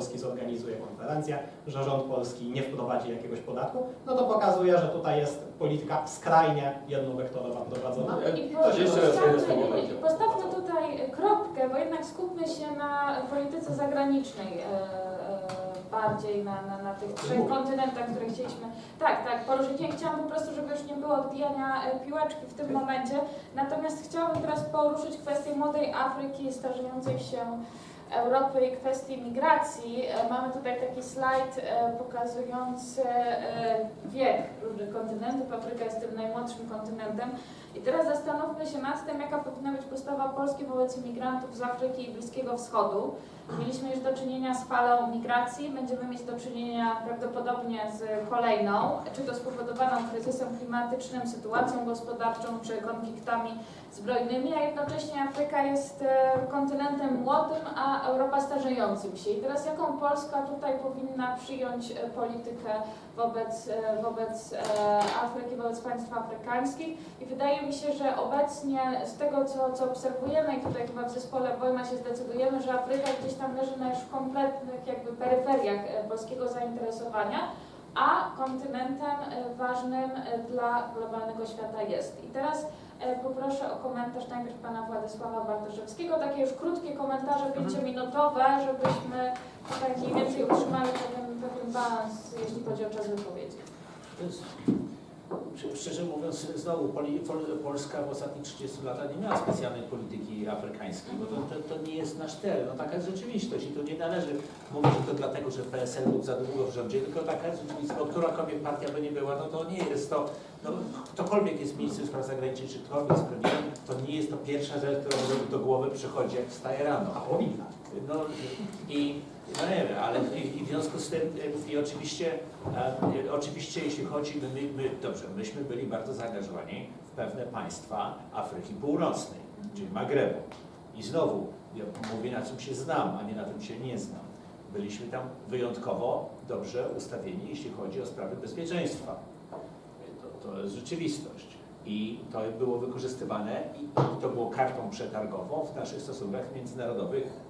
polski zorganizuje konferencję, że rząd polski nie wprowadzi jakiegoś podatku, no to pokazuje, że tutaj jest polityka skrajnie jednowektorowa prowadzona. No I postawmy-. Postawmy tutaj kropkę, bo jednak skupmy się na polityce zagranicznej e, e, bardziej na, na, na tych trzech kontynentach, które chcieliśmy. Tak, tak, poruszyć. Nie chciałam po prostu, żeby już nie było odbijania e, piłeczki w tym momencie. Natomiast chciałabym teraz poruszyć kwestię młodej Afryki, starzejącej się Europy i kwestii migracji. E, Mamy tutaj taki slajd e, pokazujący e, wiek różnych kontynentów. Afryka jest tym najmłodszym kontynentem. I teraz zastanówmy się nad tym, jaka powinna być postawa Polski wobec imigrantów z Afryki i Bliskiego Wschodu. Mieliśmy już do czynienia z falą migracji, będziemy mieć do czynienia prawdopodobnie z kolejną, czy to spowodowaną kryzysem klimatycznym, sytuacją gospodarczą, czy konfliktami zbrojnymi, a jednocześnie Afryka jest e, kontynentem młodym, a Europa starzejącym się. I teraz jaką Polska tutaj powinna przyjąć e, politykę wobec, e, wobec e, Afryki, wobec państw afrykańskich? I wydaje mi się, że obecnie z tego, co, co obserwujemy i tutaj chyba w zespole Wojma się zdecydujemy, że Afryka gdzieś tam leży na już kompletnych jakby peryferiach e, polskiego zainteresowania, a kontynentem ważnym dla globalnego świata jest. I teraz poproszę o komentarz najpierw pana Władysława Bartoszewskiego, takie już krótkie komentarze pięciominutowe, żebyśmy tutaj mniej więcej utrzymali pewien, balans, jeśli chodzi o czas wypowiedzi. To szczerze mówiąc, znowu Poli, Pol, Polska w ostatnich 30 latach nie miała specjalnej polityki afrykańskiej, bo to, to, to nie jest nasz cel. No, taka jest rzeczywistość i tu nie należy mówić, że to dlatego, że PSL był za długo w rządzie, tylko taka jest rzeczywistość, bo którakolwiek partia by nie była, no to nie jest to, no, ktokolwiek jest ministrem spraw zagranicznych, czy ktokolwiek jest premierem, to nie jest to pierwsza rzecz, która do, do głowy przychodzi, jak wstaje rano. A powinna. No i no nie wiem, ale i, i w związku z tym e, i oczywiście, e, oczywiście jeśli chodzi, my, my, dobrze, myśmy byli bardzo zaangażowani w pewne państwa Afryki Północnej, czyli Magrebu. I znowu, ja mówię na czym się znam, a nie na czym się nie znam. Byliśmy tam wyjątkowo dobrze ustawieni, jeśli chodzi o sprawy bezpieczeństwa. To, to jest rzeczywistość. I to było wykorzystywane i to było kartą przetargową w naszych stosunkach międzynarodowych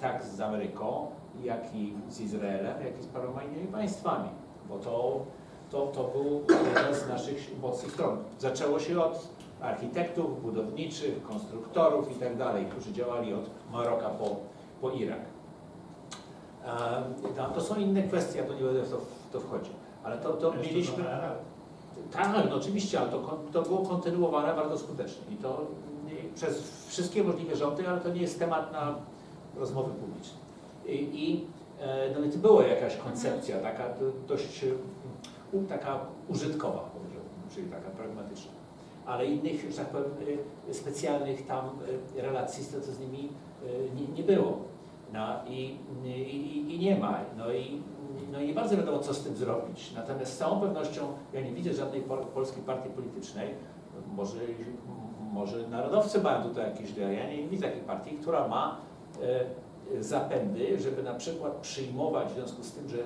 tak z Ameryką, jak i z Izraelem, jak i z paroma innymi państwami, bo to, to, to był jeden z naszych mocnych stron. Zaczęło się od architektów, budowniczych, konstruktorów i tak dalej, którzy działali od Maroka po, po Irak. E, no, to są inne kwestie, ja tu nie będę w to, w to wchodził, ale to, to mieliśmy... Tak, no oczywiście, ale to, to było kontynuowane bardzo skutecznie i to przez wszystkie możliwe rządy, ale to nie jest temat na rozmowy publiczne. I, i e, no, to była jakaś koncepcja taka do- dość e, taka użytkowa, czyli taka pragmatyczna. Ale innych, że tak powiem, e, specjalnych tam relacji z, to z nimi nie, nie było. No i, i, i- nie ma. No i, no i nie bardzo wiadomo, co z tym zrobić. Natomiast z całą pewnością ja nie widzę żadnej pol, polskiej partii politycznej, może, może narodowcy mają tutaj jakieś idee, ja nie widzę takiej partii, która ma zapędy, żeby na przykład przyjmować, w związku z tym, że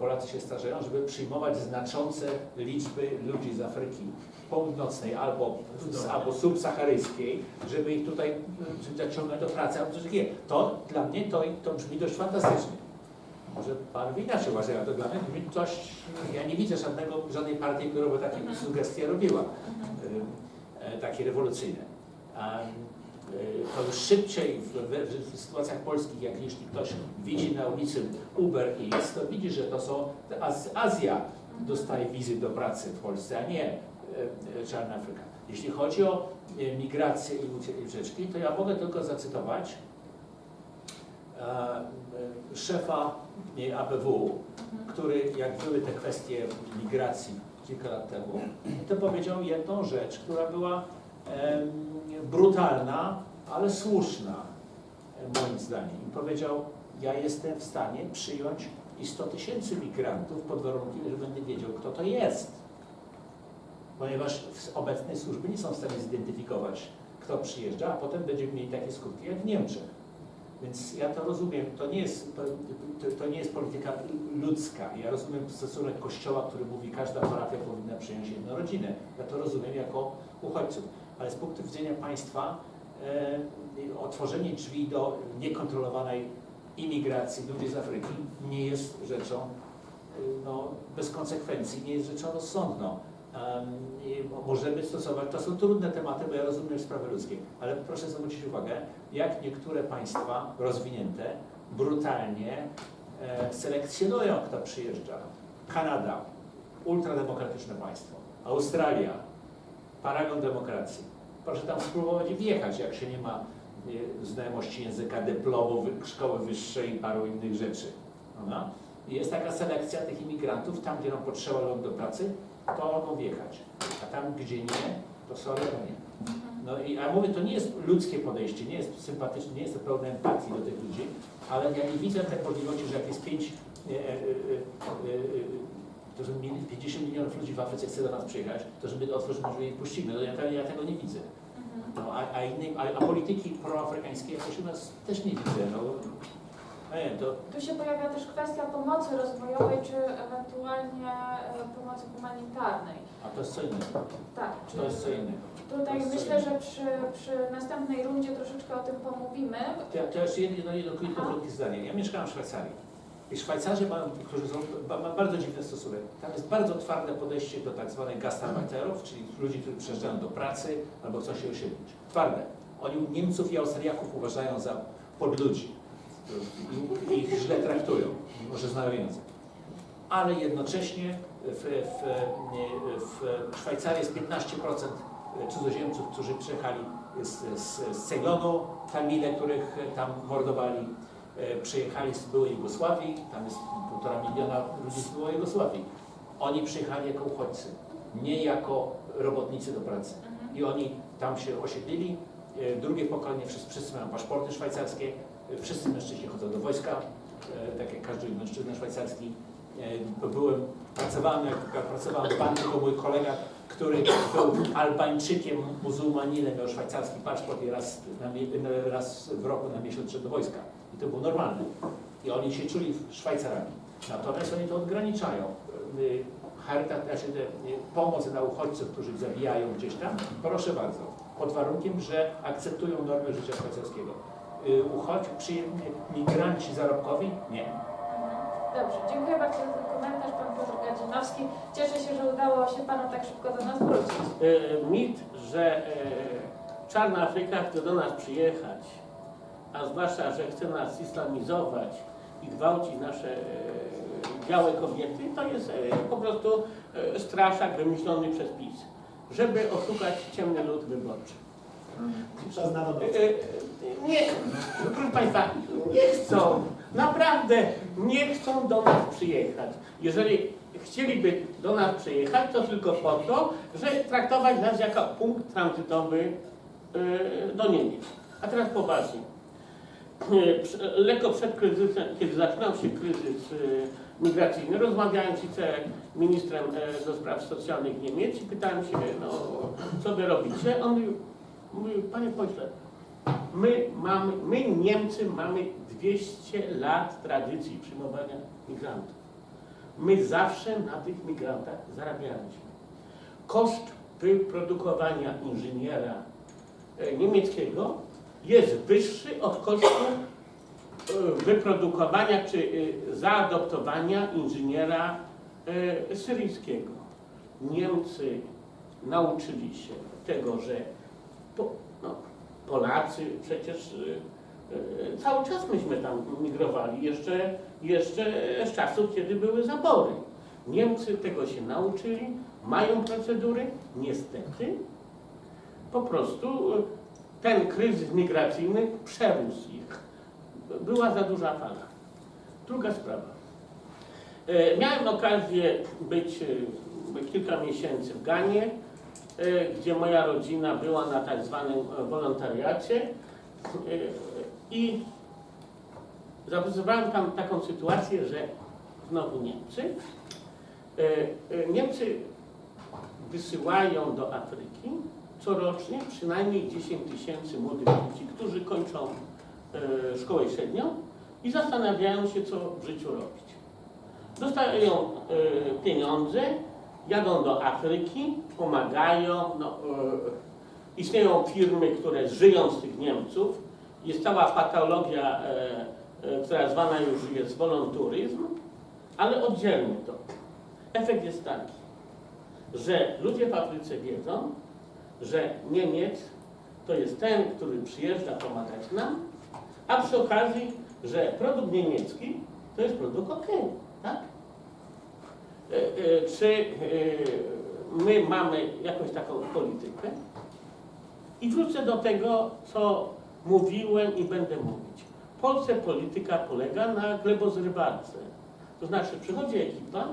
Polacy się starzeją, żeby przyjmować znaczące liczby ludzi z Afryki Północnej albo, albo subsaharyjskiej, żeby ich tutaj żeby zaciągnąć do pracy albo coś takiego. To dla mnie to, to brzmi dość fantastycznie. Może pan inaczej uważa, ale to dla mnie brzmi coś, ja nie widzę żadnego, żadnej partii, która by takie Mhm. sugestie robiła, e, takie rewolucyjne. Y, to już szybciej w, w, w sytuacjach polskich, jak jeśli ktoś widzi na ulicy Uber Eats, to widzi, że to są Az, Azja dostaje wizy do pracy w Polsce, a nie e, e, Czarna Afryka. Jeśli chodzi o e, migrację i ucie- i ucieczki, to ja mogę tylko zacytować e, e, szefa e, ABW, który jak były te kwestie migracji kilka lat temu, to powiedział jedną rzecz, która była brutalna, ale słuszna moim zdaniem. I powiedział, ja jestem w stanie przyjąć i 100 tysięcy migrantów pod warunkiem, że będę wiedział, kto to jest. Ponieważ w obecnej służby nie są w stanie zidentyfikować, kto przyjeżdża, a potem będziemy mieli takie skutki jak w Niemczech. Więc ja to rozumiem, to nie jest, to nie jest polityka ludzka. Ja rozumiem stosunek Kościoła, który mówi, każda parafia powinna przyjąć jedną rodzinę. Ja to rozumiem jako uchodźców. Ale z punktu widzenia państwa e, otworzenie drzwi do niekontrolowanej imigracji ludzi z Afryki nie jest rzeczą y, no, bez konsekwencji, nie jest rzeczą rozsądną. Um, możemy stosować, to są trudne tematy, bo ja rozumiem sprawy ludzkie, ale proszę zwrócić uwagę, jak niektóre państwa rozwinięte brutalnie e, selekcjonują, kto przyjeżdża. Kanada, ultrademokratyczne państwo. Australia, paragon demokracji. Proszę tam spróbować wjechać, jak się nie ma e, znajomości języka, dyplomu, szkoły wyższej i paru innych rzeczy. I Jest taka selekcja tych imigrantów, tam gdzie nam potrzeba rąk do pracy, to mogą wjechać. A tam gdzie nie, to sorry, to nie. No i a mówię, to nie jest ludzkie podejście, nie jest sympatyczne, nie jest to pełne empatii do tych ludzi, ale ja nie widzę tej możliwości, że jak jest 5, e, e, e, e, to żeby mieli 50 milionów ludzi w Afryce chce do nas przyjechać, to żeby otworzyć możliwie ich puścimy. No ja, ja tego nie widzę. No, a, a, innej, a, a polityki proafrykańskiej jakoś u nas też nie widzę. No, nie, to Tu się pojawia też kwestia pomocy rozwojowej, czy ewentualnie e, pomocy humanitarnej. a to jest co innego. Tak, To jest co innego. tutaj myślę, że przy, przy następnej rundzie troszeczkę o tym pomówimy. To, to jeszcze jedno, jedno krótkie, krótkie zdanie. Ja mieszkałem w Szwajcarii. I Szwajcarzy mają, którzy są, ma, ma bardzo dziwny stosunek. Tam jest bardzo twarde podejście do tak zwanych gastarbeiterów, czyli ludzi, którzy przyjeżdżają do pracy albo chcą się osiedlić. Twarde. Oni Niemców i Austriaków uważają za podludzi. I, ich źle traktują, może znają język. Ale jednocześnie w, w, w Szwajcarii jest 15% cudzoziemców, którzy przyjechali z, z, z Ceylonu, Tamile, których tam mordowali, przyjechali z byłej Jugosławii, tam jest półtora miliona ludzi z byłej Jugosławii. Oni przyjechali jako uchodźcy, nie jako robotnicy do pracy. I oni tam się osiedlili. E, Drugie pokolenie, wszyscy, wszyscy mają paszporty szwajcarskie, e, wszyscy mężczyźni chodzą do wojska, e, tak jak każdy mężczyzna szwajcarski. E, Byłem, pracowałem, jak, pracowałem w banku, to mój kolega, który był Albańczykiem, muzułmaninem, miał szwajcarski paszport i raz, raz w roku na miesiąc szedł do wojska. I to było normalne. I oni się czuli Szwajcarami. Natomiast oni to odgraniczają. Y, Charytat, znaczy y, pomoc dla uchodźców, którzy zabijają gdzieś tam, proszę bardzo, pod warunkiem, że akceptują normy życia szwajcarskiego. Y, Uchodź, przyjemni migranci zarobkowi? Nie. Dobrze, dziękuję bardzo za ten komentarz, pan Piotr Gadzinowski. Cieszę się, że udało się panu tak szybko do nas wrócić. Mit, że czarna Afryka chce do nas przyjechać, a zwłaszcza, że chce nas islamizować i gwałcić nasze e, białe kobiety, to jest e, po prostu e, straszak wymyślony przez PiS, żeby oszukać ciemny lud wyborczy. Przez narodowców. Nie, proszę Państwa, nie chcą, naprawdę nie chcą do nas przyjechać. Jeżeli chcieliby do nas przyjechać, to tylko po to, że traktować nas jako punkt tranzytowy do Niemiec. A teraz poważnie. Lekko przed kryzysem, kiedy zaczynał się kryzys e, migracyjny, rozmawiałem z ministrem e, do spraw socjalnych Niemiec i pytałem się, no, co wy robicie? On mówił, mówił panie pośle, my, mamy, my Niemcy mamy 200 lat tradycji przyjmowania migrantów. My zawsze na tych migrantach zarabialiśmy. Koszt wyprodukowania inżyniera e, niemieckiego jest wyższy od kosztu e, wyprodukowania czy e, zaadoptowania inżyniera e, syryjskiego. Niemcy nauczyli się tego, że po, no, Polacy przecież cały czas myśmy tam migrowali, jeszcze, jeszcze z czasów, kiedy były zabory. Niemcy tego się nauczyli, mają procedury, niestety po prostu ten kryzys migracyjny przerósł ich. Była za duża fala. Druga sprawa. E, Miałem okazję być e, kilka miesięcy w Ganie, e, gdzie moja rodzina była na tak zwanym wolontariacie i zaobserwowałem tam taką sytuację, że znowu Niemcy. Niemcy wysyłają do Afryki corocznie przynajmniej 10 tysięcy młodych ludzi, którzy kończą e, szkołę średnią i zastanawiają się, co w życiu robić. Dostają e, pieniądze, jadą do Afryki, pomagają. No, e, istnieją firmy, które żyją z tych Niemców. Jest cała patologia e, e, która zwana już jest wolonturyzm, ale oddzielmy to. Efekt jest taki, że ludzie w Afryce wiedzą, że Niemiec to jest ten, który przyjeżdża pomagać nam, a przy okazji, że produkt niemiecki to jest produkt ok, tak? E, e, Czy e, my mamy jakąś taką politykę? I wrócę do tego, co mówiłem i będę mówić. W Polsce polityka polega na glebozrywarce. To znaczy przychodzi ekipa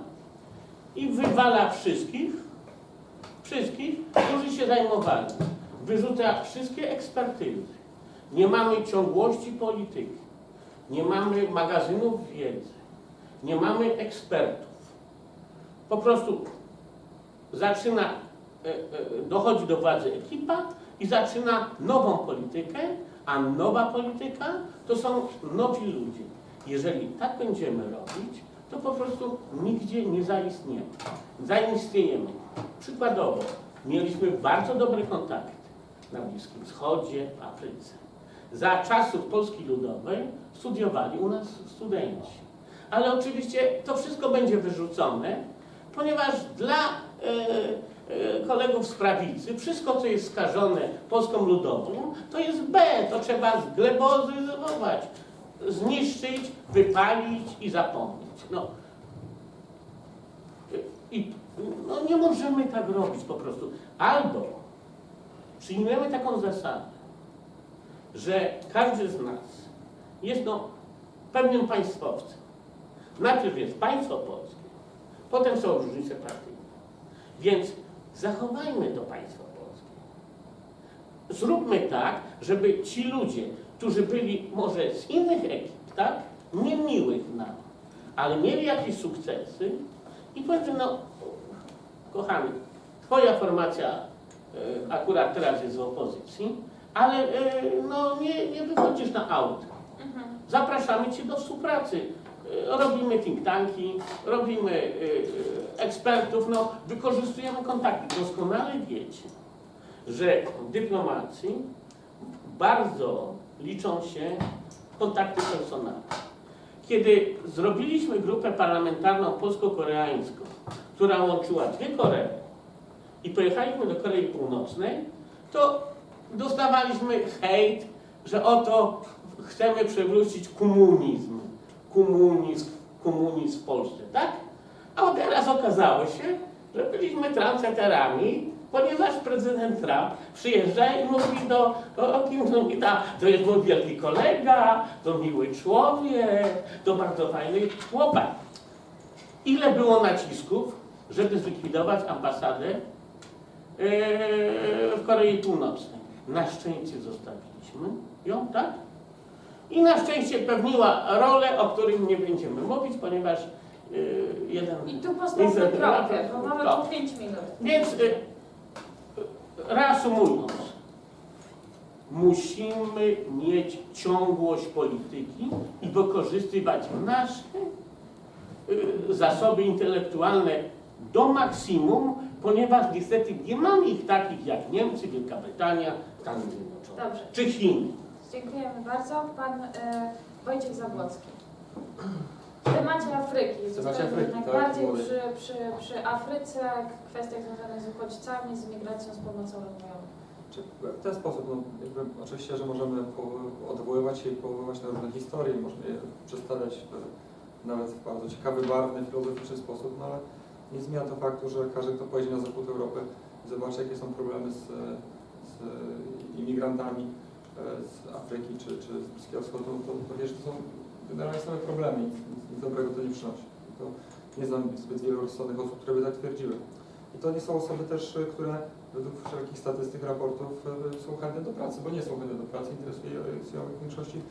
i wywala wszystkich, wszystkich, którzy się zajmowali. Wyrzuca wszystkie ekspertyzy. Nie mamy ciągłości polityki. Nie mamy magazynów wiedzy. Nie mamy ekspertów. Po prostu zaczyna, e, e, dochodzi do władzy ekipa i zaczyna nową politykę, a nowa polityka to są nowi ludzie. Jeżeli tak będziemy robić, to po prostu nigdzie nie zaistniemy. Zaistniejemy. Przykładowo, mieliśmy bardzo dobre kontakty na Bliskim Wschodzie, w Afryce. Za czasów Polski Ludowej studiowali u nas studenci. Ale oczywiście to wszystko będzie wyrzucone, ponieważ dla e, e, kolegów z prawicy wszystko, co jest skażone Polską Ludową, to jest B, to trzeba zglebozyzować, zniszczyć, wypalić i zapomnieć. No. I no, nie możemy tak robić po prostu. Albo przyjmiemy taką zasadę, że każdy z nas jest no, pewnym państwowcem. Najpierw jest państwo polskie, potem są różnice partyjne. Więc zachowajmy to państwo polskie. Zróbmy tak, żeby ci ludzie, którzy byli może z innych ekip, tak, niemiłych nam, ale mieli jakieś sukcesy i powiedzmy, no, kochany, twoja formacja e, akurat teraz jest w opozycji, ale e, no, nie, nie wychodzisz na aut. Mhm. Zapraszamy Cię do współpracy. E, Robimy think tanki, robimy ekspertów, no, wykorzystujemy kontakty. Doskonale wiecie, że w dyplomacji bardzo liczą się kontakty personalne. Kiedy zrobiliśmy grupę parlamentarną polsko-koreańską, która łączyła dwie Koree i pojechaliśmy do Korei Północnej, to dostawaliśmy hejt, że oto chcemy przywrócić komunizm. Komunizm, komunizm w Polsce, tak? A teraz okazało się, że byliśmy transeterami, ponieważ prezydent Trump przyjeżdża i mówi do, o, to jest mój wielki kolega, to miły człowiek, to bardzo fajny chłopak. Ile było nacisków, żeby zlikwidować ambasadę e, w Korei Północnej? Na szczęście zostawiliśmy ją, tak? I na szczęście pełniła rolę, o którym nie będziemy mówić, ponieważ y, jeden... I tu postawmy kropkę, bo mamy tu 5 minut. Więc y, reasumując, musimy mieć ciągłość polityki i wykorzystywać nasze zasoby intelektualne do maksimum, ponieważ niestety nie mamy ich takich jak Niemcy, Wielka Brytania, Stany Zjednoczone Dobrze, czy Chiny. dziękujemy bardzo. Pan e, Wojciech Zabłocki. W temacie Afryki. Zostajemy Afryki, tak, bardziej młody. przy, przy, przy Afryce, kwestiach związanych z uchodźcami, z migracją, z pomocą rozwojową. Czy w ten sposób, no, jakby oczywiście, że możemy po- odwoływać się i powoływać na różne historie, możemy je przedstawiać w, nawet w bardzo ciekawy, barwny, filozoficzny sposób, no ale nie zmienia to faktu, że każdy, kto pojedzie na zachód Europy zobaczy, jakie są problemy z, z imigrantami e, z Afryki czy, czy z Bliskiego Wschodu, to, to wie, że to są generalnie same problemy, nic, nic, dobrego to nie przynosi. To nie znam zbyt wielu rozsądnych osób, które by tak twierdziły. I to nie są osoby też, e, które według wszelkich statystyk, raportów e, są chętne do pracy, bo nie są chętne do pracy, interesują w większości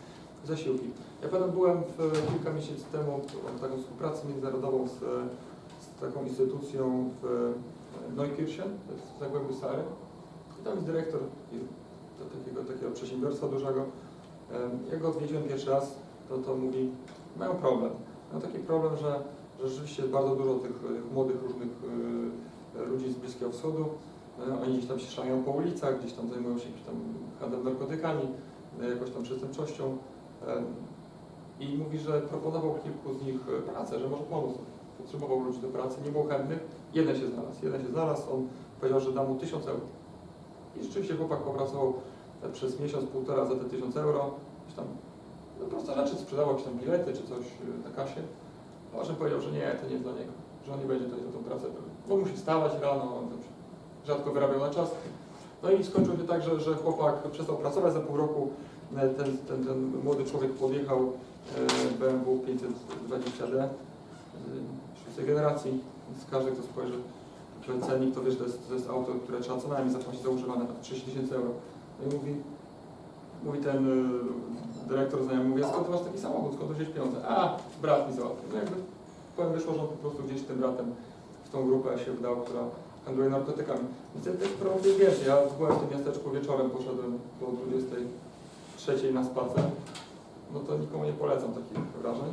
zasiłki. Ja pamiętam, byłem w, kilka miesięcy temu, mam taką współpracę międzynarodową z, z taką instytucją w Neukirchen, to jest w Zagłębiu Sary. I tam jest dyrektor takiego, takiego przedsiębiorstwa dużego. Jak go odwiedziłem pierwszy raz, to, to mówi, mają problem. Mają taki problem, że, że rzeczywiście jest bardzo dużo tych e, młodych różnych e, ludzi z Bliskiego Wschodu. E, Oni gdzieś tam się szlają po ulicach, gdzieś tam zajmują się jakimś tam handlem narkotykami, e, jakąś tam przestępczością. E, i mówi, że proponował kilku z nich e, pracę, że może pomóc. Potrzebował ludzi do pracy, nie było chętnych. Jeden się znalazł, jeden się znalazł, on powiedział, że da mu 1000 euro. I rzeczywiście chłopak popracował e, przez miesiąc, półtora za te 1000 euro. Tam no, proste rzeczy, sprzedawał jakieś tam bilety czy coś e, na kasie. A potem powiedział, że nie, to nie dla niego, że on nie będzie tutaj za tą pracę, bo musi wstawać rano, on tam rzadko wyrabiał na czas. No i skończyło się tak, że, że chłopak przestał pracować za pół roku. e, Ten, ten, ten młody człowiek podjechał BMW 520D szóstej generacji. Więc każdy, kto spojrzy ten cennik, to wie, że to jest, to jest auto, które trzeba co najmniej zapłacić za używane, tak 30 tysięcy euro. No i mówi, mówi ten e, dyrektor znajomy, mówi, a skąd ty masz taki samochód, skąd wziąłeś pieniądze? A, brat mi załatwił. No jakby powiem, wyszło, że on po prostu gdzieś tym bratem w tą grupę się wdał, która handluje narkotykami. Więc problemów jest więcej. Ja byłem w tym miasteczku wieczorem, poszedłem po 23 na spacer. No to nikomu nie polecam takich wrażeń.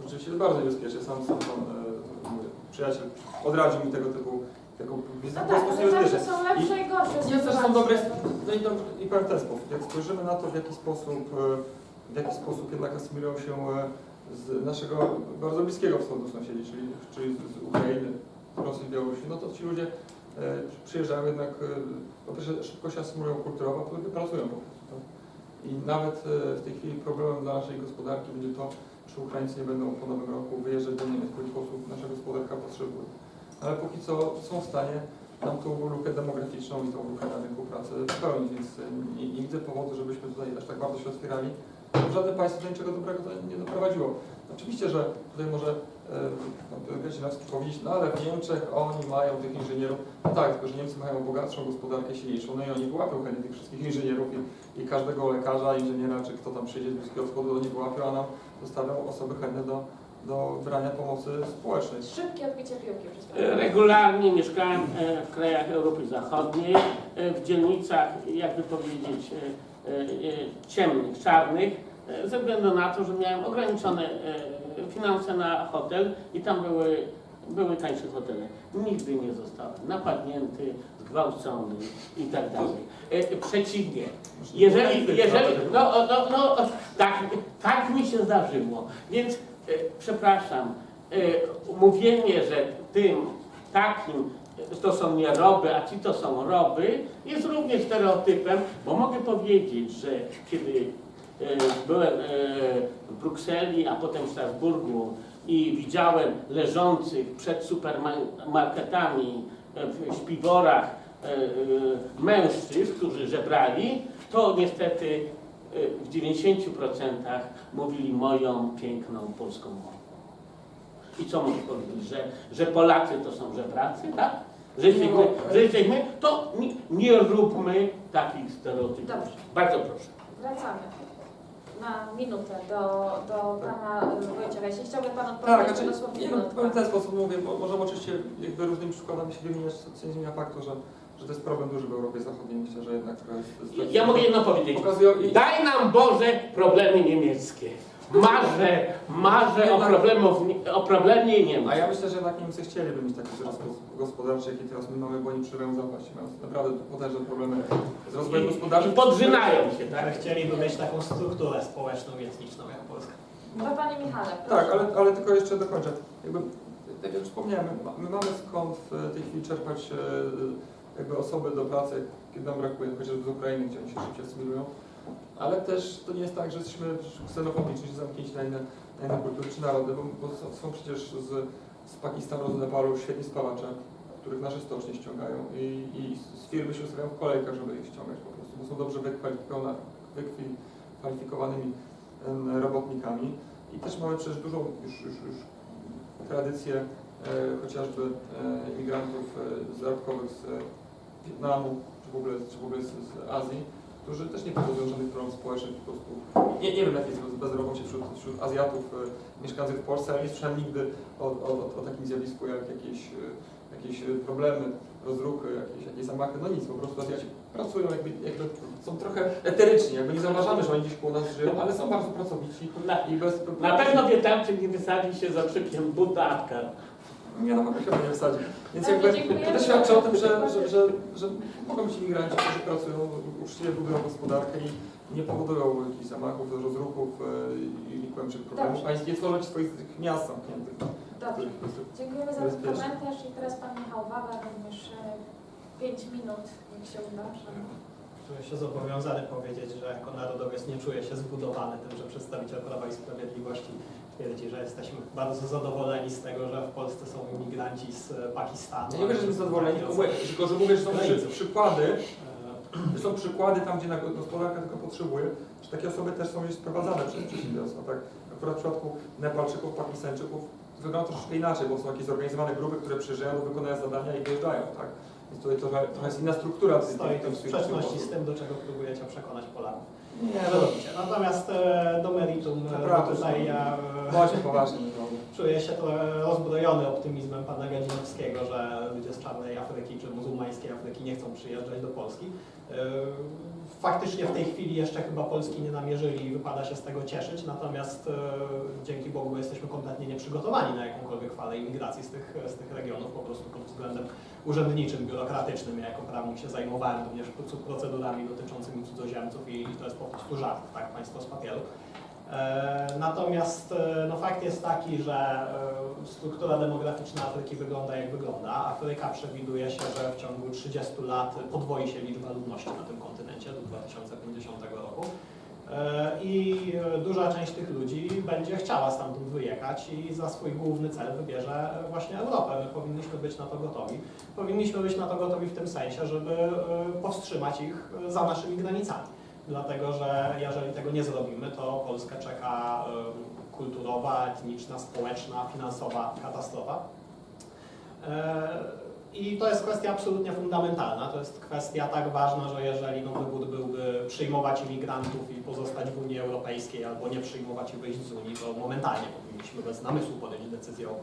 Rzeczywiście jest bardzo niebezpiecznie. Sam, sam pan, e, przyjaciel odradził mi tego typu taką No tak, ale zawsze są lepsze i gorsze Nie, też są dobre, no i, dobrze- i w ten sposób, jak spojrzymy na to, w jaki sposób, e, w jaki sposób jednak asymilują się e, z naszego bardzo bliskiego wschodu sąsiedzi, czyli, czyli z Ukrainy, z Rosji, Białorusi, no to ci ludzie e, przyjeżdżają jednak, po pierwsze szybko się asymilują kulturowo, a po drugie pracują po prostu. tak? I nawet w tej chwili problemem dla naszej gospodarki będzie to, czy Ukraińcy nie będą po nowym roku wyjeżdżać do Niemiec, w jaki sposób nasza gospodarka potrzebuje. Ale póki co są w stanie nam tą lukę demograficzną i tą lukę na rynku pracy wypełnić, więc e, nie, nie widzę powodu, żebyśmy tutaj aż tak bardzo się otwierali. Żadne państwo do niczego dobrego to nie doprowadziło. Oczywiście, że tutaj może e, Grzesiowski powiedzieć, no ale w Niemczech oni mają tych inżynierów. No tak, tylko że Niemcy mają bogatszą gospodarkę, silniejszą, no i oni wyłapią chętnie tych wszystkich inżynierów i, i każdego lekarza, inżyniera, czy kto tam przyjdzie z Bliskiego Wschodu, oni wyłapią, a nam zostawią osoby chętne do, do brania pomocy społecznej. Szybkie odbicie piłki przez E, Regularnie mieszkałem e, w krajach Europy Zachodniej, e, w dzielnicach, jakby powiedzieć, ciemnych, czarnych, ze względu na to, że miałem ograniczone e, finanse na hotel i tam były, były tańsze hotele. Nigdy nie zostałem napadnięty, zgwałcony i tak dalej. E, Przeciwnie, jeżeli, jeżeli, no, no, no tak, tak mi się zdarzyło, więc e, przepraszam, mówienie, że tym takim to są nie roby, a ci to są roby, jest również stereotypem, bo mogę powiedzieć, że kiedy byłem e, w Brukseli, a potem w Strasburgu i widziałem leżących przed supermarketami e, w śpiworach e, e, mężczyzn, którzy żebrali, to niestety e, w 90% mówili moją piękną polską mową. I co mogę powiedzieć, że, że Polacy to są żebracy, tak? Że jesteśmy, że jesteśmy to nie, nie róbmy takich stereotypów. Dobrze. Bardzo proszę. Wracamy na minutę do, do pana Wojciecha. Jeśli chciałby pan Tak, odpowiedzieć, znaczy, to dosłownie nie, no, minutka. powiem w ten sposób mówię, bo możemy oczywiście jakby różnymi przykładami się wymieniać, co nie zmienia faktu, że, że to jest problem duży w Europie Zachodniej. Myślę, że jednak to jest... to jest Ja mogę jedno powiedzieć. Pokazują i, Daj nam Boże problemy niemieckie. Marzę, marzę o, problemów, o problemie Niemiec. A ja myślę, że jednak Niemcy chcieliby mieć taki wzrost gospodarczy, jaki teraz my mamy, bo oni przyjmują zapaść. Mają naprawdę potężne problemy z rozwojem gospodarczym. I podrzynają się, Tak, tak? chcieliby mieć taką strukturę społeczną i etniczną jak Polska. To panie Michale, proszę. Tak, ale, ale tylko jeszcze dokończę. Jakby, tak jak już wspomniałem, my, my mamy skąd w tej chwili czerpać e, jakby osoby do pracy, kiedy nam brakuje, chociażby z Ukrainy, gdzie oni się szybciej asymilują. Ale też to nie jest tak, że jesteśmy ksenofobiczni, czy zamknięci na inne, na inne kultury czy narody, bo, bo są, przecież z, z Pakistanu, z Nepalu świetni spawacze, których nasze stocznie ściągają i, i z firmy się ustawiają w kolejkach, żeby ich ściągać po prostu, bo są dobrze wykwalifikowanymi, wykwalifikowanymi robotnikami. I też mamy przecież dużą już, już, już tradycję e, chociażby e, imigrantów e, zarobkowych z Wietnamu, czy w ogóle, czy w ogóle z, z Azji, którzy też nie powodują żadnych problemów społecznych po prostu. Nie, nie wiem jakie jest bezrobocie wśród, wśród Azjatów e, mieszkających w Polsce, ale nie słyszałem nigdy o, o, o takim zjawisku jak jakieś, e, jakieś e, problemy, rozruchy, jakieś, jakieś zamachy, no nic, po prostu Azjaci pracują jakby, jakby są trochę eteryczni, jakby nie zauważamy, że oni gdzieś koło nas żyją, ale są bardzo pracowici Na, i bez na pewno Wietnamczyk nie wysadzi się za okrzykiem Budatka. Nie, no chyba nie wsadzi. Więc jakby to też świadczy o tym, że, że, że, że mogą być imigranci, którzy pracują, uczciwie budują gospodarkę i, nie powodują jakichś zamachów, rozruchów e, i głębszych problemów, ani nie tworzą swoich miast zamkniętych. Dobrze. Dziękujemy za ten komentarz i teraz Pan Michał Wawa, również 5 minut, jak się uda. Czuję się zobowiązany powiedzieć, że jako narodowiec nie czuję się zbudowany tym, że przedstawiciel Prawa i Sprawiedliwości twierdzi, że jesteśmy bardzo zadowoleni z tego, że w Polsce są imigranci z Pakistanu. Ja nie mówię, że jestem zadowoleni, tylko tylko że mówię, że są przy, przykłady, E, są przykłady tam, gdzie gospodarka tego potrzebuje, że takie osoby też są gdzieś sprowadzane przez przedsiębiorstwa. Tak? Akurat w przypadku Nepalczyków, Pakistańczyków wygląda troszeczkę inaczej, bo są jakieś zorganizowane grupy, które przyjeżdżają, wykonują zadania i wyjeżdżają. Tak? Więc tutaj trochę, trochę jest inna struktura tych- Stoi to w sprzeczności z tym, do czego próbujecie przekonać Polaków. Nie, Nie, no, robicie. Natomiast e, do meritum, e, Naprawdę, tutaj ja e, bądźmy poważni. No. czuję się trochę rozbrojony optymizmem pana Gadzinowskiego, że ludzie z czarnej Afryki czy muzułmańskiej Afryki nie chcą przyjeżdżać do Polski. E, Faktycznie w tej chwili jeszcze chyba Polski nie namierzyli i wypada się z tego cieszyć, natomiast e, dzięki Bogu jesteśmy kompletnie nieprzygotowani na jakąkolwiek falę imigracji z tych, z tych regionów, po prostu pod względem urzędniczym, biurokratycznym. Ja jako prawnik się zajmowałem również procedurami dotyczącymi cudzoziemców i, to jest po prostu żart, tak, państwo z papieru. E, Natomiast e, no, fakt jest taki, że e, struktura demograficzna Afryki wygląda jak wygląda. Afryka przewiduje się, że w ciągu 30 lat podwoi się liczba ludności na tym kontynencie do 2050 roku. I duża część tych ludzi będzie chciała stamtąd wyjechać i za swój główny cel wybierze właśnie Europę. My powinniśmy być na to gotowi. Powinniśmy być na to gotowi w tym sensie, żeby powstrzymać ich za naszymi granicami dlatego że jeżeli tego nie zrobimy, to Polskę czeka y, kulturowa, etniczna, społeczna, finansowa katastrofa. E, I to jest kwestia absolutnie fundamentalna. To jest kwestia tak ważna, że jeżeli no, wybór byłby przyjmować imigrantów i pozostać w Unii Europejskiej albo nie przyjmować i wyjść z Unii, to momentalnie powinniśmy bez namysłu podjąć decyzję o